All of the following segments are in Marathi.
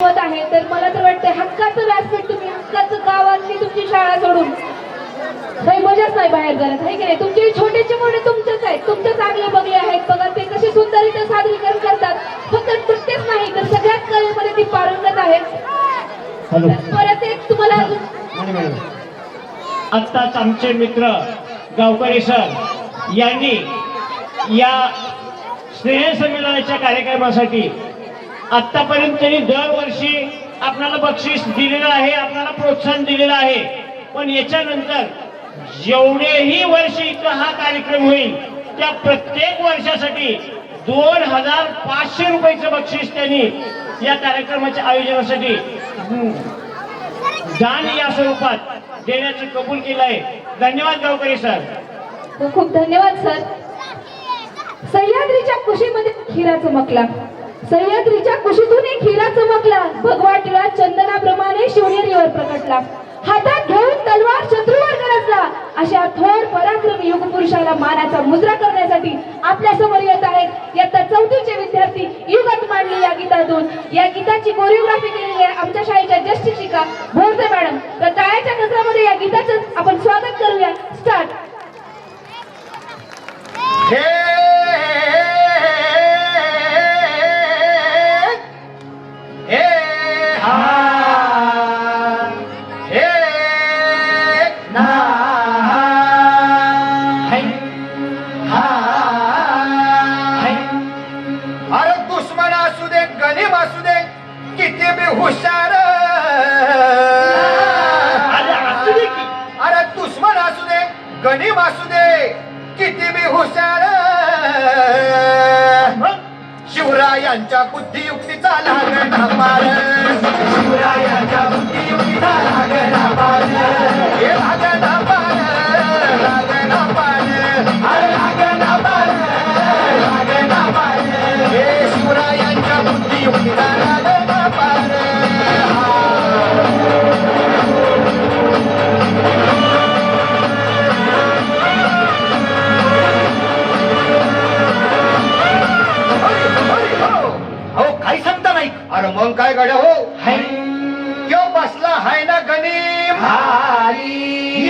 होत आहे तर मला तर वाटतं हक्काचं व्यासपीठ तुम्ही हक्काचं गावातली तुमची शाळा सोडून. काही मजाच नाही बाहेर जाण्यात आहे की नाही? तुमचे छोटेचे मोठे तुमचेच आहेत तुमचे चांगले बंगले आहेत बघा ते कसे सुंदर इथं सादरीकरण करतात. फक्त नृत्यच नाही तर सगळ्याच कलेमध्ये ती पारंगत आहेत परत एक तुम्हाला आत्ताच आमचे मित्र गावकरी सर यांनी या स्नेह संमेलनाच्या कार्यक्रमासाठी आतापर्यंत त्यांनी दरवर्षी आपल्याला बक्षीस दिलेलं आहे आपल्याला प्रोत्साहन दिलेलं आहे. पण याच्यानंतर जेवढेही वर्ष इथं हा कार्यक्रम होईल त्या प्रत्येक वर्षासाठी दोन हजार पाचशे रुपयाचं बक्षीस त्यांनी या कार्यक्रमाच्या आयोजनासाठी दान या स्वरूपात देण्याचं कबूल केलं आहे. धन्यवाद गावकरी सर. खूप खूप धन्यवाद सर. सह्याद्रीच्या कुशीमध्ये हिरा चमकला सह्याद्रीच्या कुशीतून एक हिरा चमकला. भगवा टिळा चंदनाप्रमाणे शिवनेरीवर प्रकटला. हातात घेऊन तलवार शत्रूवर गरजला. अशा थोर पराक्रमी युगपुरुषाला मानाचा मुद्रा करण्यासाठी आपल्यासमोर येत आहेत. इयत्ता चौथीचे विद्यार्थी युगत मांडली या गीतातून. या गीताची कोरिओग्राफी केलेली आहे आमच्या शाळेच्या ज्येष्ठ शिका असू दे गरीब असू दे किती बी हुशार. अरे दुश्मन असू दे गरीब असू दे किती बी हुशार. शिवरायांच्या बुद्धियुक्तीचा लागणा पार शिवरायांच्या बुद्धियुक्तीचा पार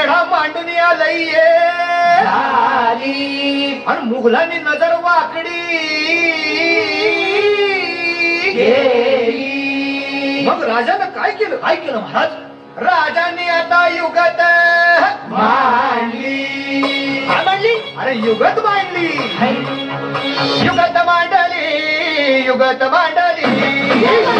येडा मांडून आलई आणि मुघलांनी नजर वाकडी. मग राजानं काय केलं? काय केलं महाराज? राजांनी आता युगत मांडली. काय मांडली? अरे युगत मांडली. युगत मांडली युगत मांडली.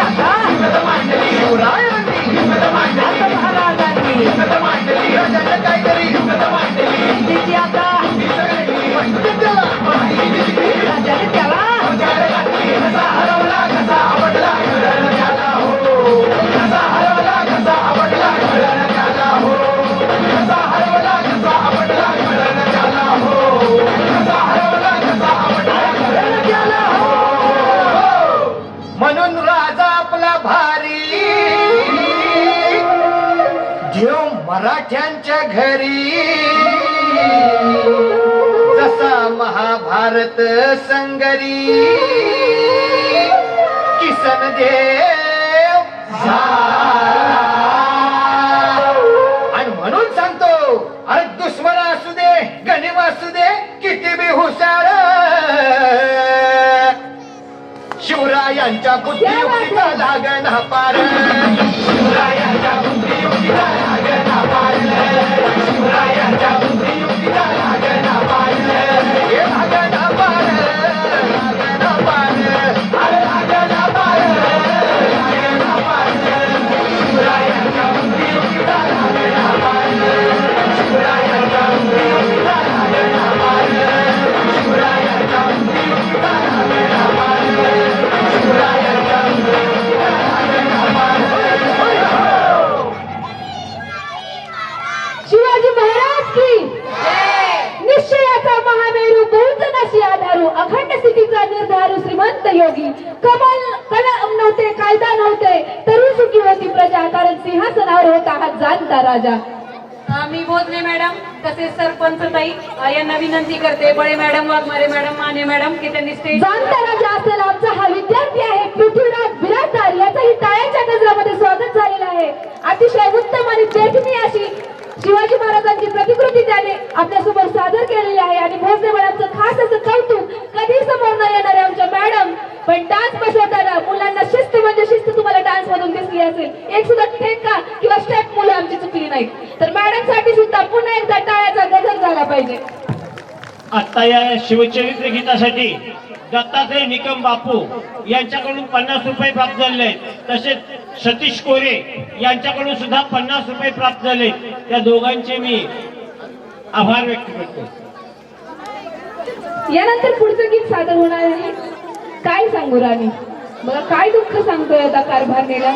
मराठ्यांच्या घरी. जसा महाभारत संगरी. किसन देव आणि म्हणून सांगतो अरे दुश्मन असू दे गणिम असू दे किती बी हुशार. शिवरायांच्या बुद्धियुक्तीचा लागण पार शिवरायांच्या बुद्धियुक्तीचा योगी। कमल कलम नव्हते कायदा नव्हते तरी सुखी होती प्रजा कारण सिंहासनावर होता हा जाणता राजा. मी भोजने मॅडम. तसेच सरपंच ताई यांना विनंती करते. बळे madam Waghmare madam Mane madam की त्यांनी स्टेज जाणता राजा असेल आमचा हा विद्यार्थी आहे. पृथ्वीराज बिराजदार याचंही टाळ्यांच्या गजरामध्ये स्वागत झालेलं आहे. अतिशय उत्तम आणि देखणी अशी शिवाजी महाराजांची प्रतिकृती त्याने आपल्यासमोर सादर केलेली आहे आणि भोसले मॅडमचं खास असं कौतुक कधी समोर न येणारे आमच्या मॅडम पण डान्स बसवताना मुलांना शिस्त म्हणजे शिस्त तुम्हाला डान्स मधून दिसली असेल एक सुद्धा ठेका किंवा स्टेप मुलं आमची चुकली नाही तर मॅडमसाठी सुद्धा पुन्हा एकदा टाळ्याचा गजर झाला पाहिजे. आता या शिवचरित्र गीतासाठी दत्तात्रय निकम बापू यांच्याकडून पन्नास रुपये प्राप्त झाले. तसेच सतीश कोरे यांच्याकडून सुद्धा पन्नास रुपये प्राप्त झाले त्या दोघांचे मी आभार व्यक्त करतो. यानंतर पुढचं गीत सादर होणार आहे. काय सांगू राणी? बघा काय दुःख सांगतोय आता कारभारणीला